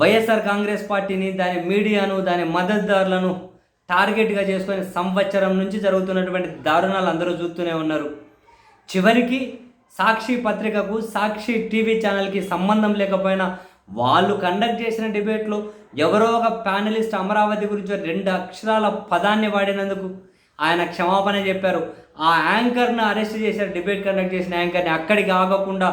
వైఎస్ఆర్ కాంగ్రెస్ పార్టీని దాని మీడియాను దాని మద్దతుదారులను టార్గెట్గా చేసుకొని సంవత్సరం నుంచి జరుగుతున్నటువంటి దారుణాలు అందరూ చూస్తూనే ఉన్నారు. చివరికి సాక్షి పత్రికకు సాక్షి టీవీ ఛానల్కి సంబంధం లేకపోయినా వాళ్ళు కండక్ట్ చేసిన డిబేట్లో ఎవరో ఒక ప్యానలిస్ట్ అమరావతి గురించి రెండు అక్షరాల పదాన్ని వాడినందుకు ఆయన క్షమాపణ చెప్పారు. ఆ యాంకర్ను అరెస్ట్ చేశారు డిబేట్ కండక్ట్ చేసిన యాంకర్ని. అక్కడికి ఆగకుండా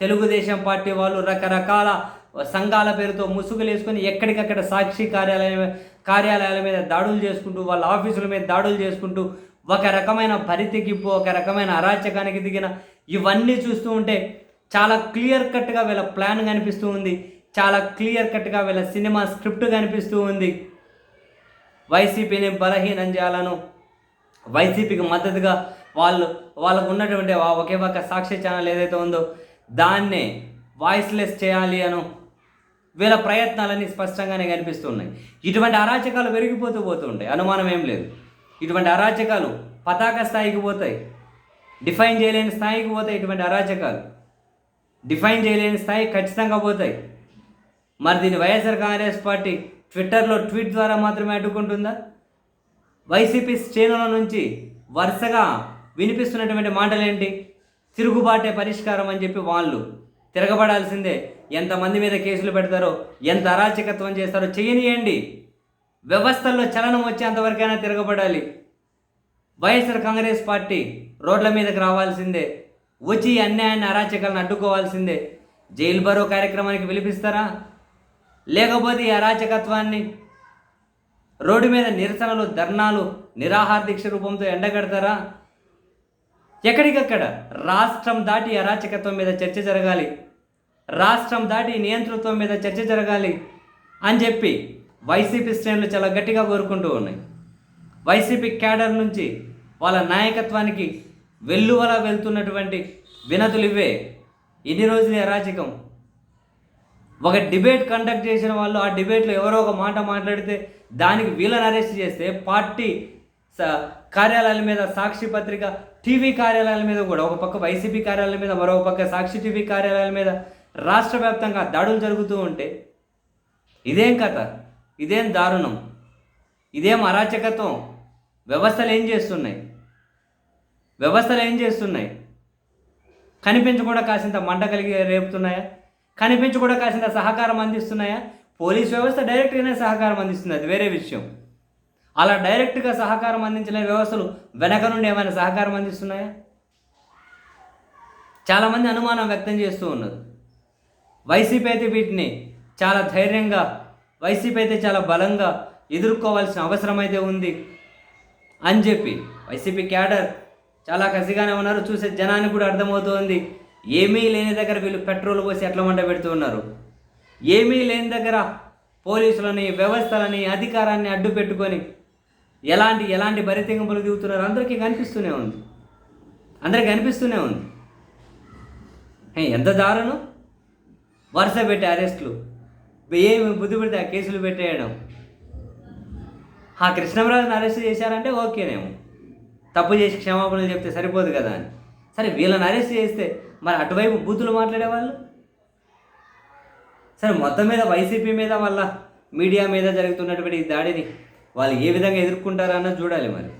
తెలుగుదేశం పార్టీ వాళ్ళు రకరకాల సంఘాల పేరుతో ముసుగులు వేసుకొని ఎక్కడికక్కడ సాక్షి కార్యాలయం కార్యాలయాల మీద దాడులు చేసుకుంటూ వాళ్ళ ఆఫీసుల మీద దాడులు చేసుకుంటూ ఒక రకమైన పరితెగింపు ఒక రకమైన అరాచకానికి దిగిన ఇవన్నీ చూస్తూ ఉంటే చాలా క్లియర్ కట్గా వీళ్ళ ప్లాన్ కనిపిస్తూ ఉంది. చాలా క్లియర్ కట్గా వీళ్ళ సినిమా స్క్రిప్ట్ కనిపిస్తూ ఉంది. వైసీపీని బలహీనం చేయాలను వైసీపీకి మద్దతుగా వాళ్ళు వాళ్ళకు ఉన్నటువంటి ఒకే ఒక సాక్షి ఛానల్ ఏదైతే ఉందో దాన్నే వాయిస్లెస్ చేయాలి అను వీళ్ళ ప్రయత్నాలన్నీ స్పష్టంగానే కనిపిస్తున్నాయి. ఇటువంటి అరాచకాలు పెరిగిపోతూ పోతూ ఉంటాయి అనుమానం ఏం లేదు. ఇటువంటి అరాచకాలు పతాక స్థాయికి పోతాయి. డిఫైన్ చేయలేని స్థాయికి పోతాయి ఇటువంటి అరాచకాలు. డిఫైన్ చేయలేని స్థాయి ఖచ్చితంగా పోతాయి. మరి దీన్ని వైఎస్ఆర్ కాంగ్రెస్ పార్టీ ట్విట్టర్లో ట్వీట్ ద్వారా మాత్రమే అడ్డుకుంటుందా? వైసీపీ శ్రేణుల నుంచి వరుసగా వినిపిస్తున్నటువంటి మాటలేంటి? తిరుగుబాటే పరిష్కారం అని చెప్పి వాళ్ళు తిరగబడాల్సిందే ఎంతమంది మీద కేసులు పెడతారో ఎంత అరాచకత్వం చేస్తారో చేయనియండి వ్యవస్థల్లో చలనం వచ్చేంతవరకైనా తిరగబడాలి. వైఎస్ఆర్ కాంగ్రెస్ పార్టీ రోడ్ల మీదకి రావాల్సిందే. వచ్చి అన్యాయాన్ని అరాచకాలను అడ్డుకోవాల్సిందే. జైలు బరో కార్యక్రమానికి పిలిపిస్తారా? లేకపోతే ఈ అరాచకత్వాన్ని రోడ్డు మీద నిరసనలు ధర్నాలు నిరాహార దీక్ష రూపంతో ఎండగడతారా? ఎక్కడికక్కడ రాష్ట్రం దాటి అరాచకత్వం మీద చర్చ జరగాలి. రాష్ట్రం దాటి నియంతృత్వం మీద చర్చ జరగాలి అని చెప్పి వైసీపీ శ్రేణులు చాలా గట్టిగా కోరుకుంటూ ఉన్నాయి. వైసీపీ క్యాడర్ నుంచి వాళ్ళ నాయకత్వానికి వెల్లువలా వెళ్తున్నటువంటి వినతులు ఇవే. ఇన్ని రోజులు అరాచకం. ఒక డిబేట్ కండక్ట్ చేసిన వాళ్ళు ఆ డిబేట్లో ఎవరో ఒక మాట మాట్లాడితే దానికి వీళ్ళని అరెస్ట్ చేస్తే పార్టీ కార్యాలయాల మీద సాక్షి పత్రిక టీవీ కార్యాలయాల మీద కూడా ఒక పక్క వైసీపీ కార్యాలయాల మీద మరో పక్క సాక్షి టీవీ కార్యాలయాల మీద రాష్ట్ర వ్యాప్తంగా దాడులు జరుగుతూ ఉంటే ఇదేం కథ? ఇదేం దారుణం? ఇదేం అరాచకత్వం? వ్యవస్థలు ఏం చేస్తున్నాయి? వ్యవస్థలు ఏం చేస్తున్నాయి? కనిపించకుండా కాసింత మంట కలిగి రేపుతున్నాయా? కనిపించకుండా కాసింత సహకారం అందిస్తున్నాయా? పోలీస్ వ్యవస్థ డైరెక్ట్గానే సహకారం అందిస్తుంది అది వేరే విషయం. అలా డైరెక్ట్గా సహకారం అందించలేని వ్యవస్థలు వెనక నుండి ఏమైనా సహకారం అందిస్తున్నాయా? చాలామంది అనుమానం వ్యక్తం చేస్తూ ఉన్నారు. వైసీపీ అయితే వీటిని చాలా ధైర్యంగా వైసీపీ అయితే చాలా బలంగా ఎదుర్కోవాల్సిన అవసరం అయితే ఉంది అని చెప్పి వైసీపీ క్యాడర్ చాలా కసిగానే ఉన్నారు. చూసే జనానికి కూడా అర్థమవుతోంది ఏమీ లేని దగ్గర వీళ్ళు పెట్రోల్ పోసి ఎట్లా మంట పెడుతూ ఉన్నారు. ఏమీ లేని దగ్గర పోలీసులని వ్యవస్థలని అధికారాన్ని అడ్డు పెట్టుకొని ఎలాంటి ఎలాంటి బరితెంపులు దిగుతున్నారు అందరికీ కనిపిస్తూనే ఉంది. అందరికీ కనిపిస్తూనే ఉంది. ఎంత దారుణం! వరుస పెట్టి అరెస్టులు. ఏమి బుద్ధి పెడితే ఆ కేసులు పెట్టేయడం. ఆ కృష్ణరాజుని అరెస్ట్ చేశారంటే ఓకేనేమో. తప్పు చేసి క్షమాపణలు చెప్తే సరిపోదు కదా అని. సరే వీళ్ళని అరెస్ట్ చేస్తే మరి అటువైపు బూతులు మాట్లాడేవాళ్ళు? సరే మొత్తం మీద వైసీపీ మీద వాళ్ళ మీడియా మీద జరుగుతున్నటువంటి ఈ దాడిని వాళ్ళు ఏ విధంగా ఎదుర్కొంటారన్నది చూడాలి మరి.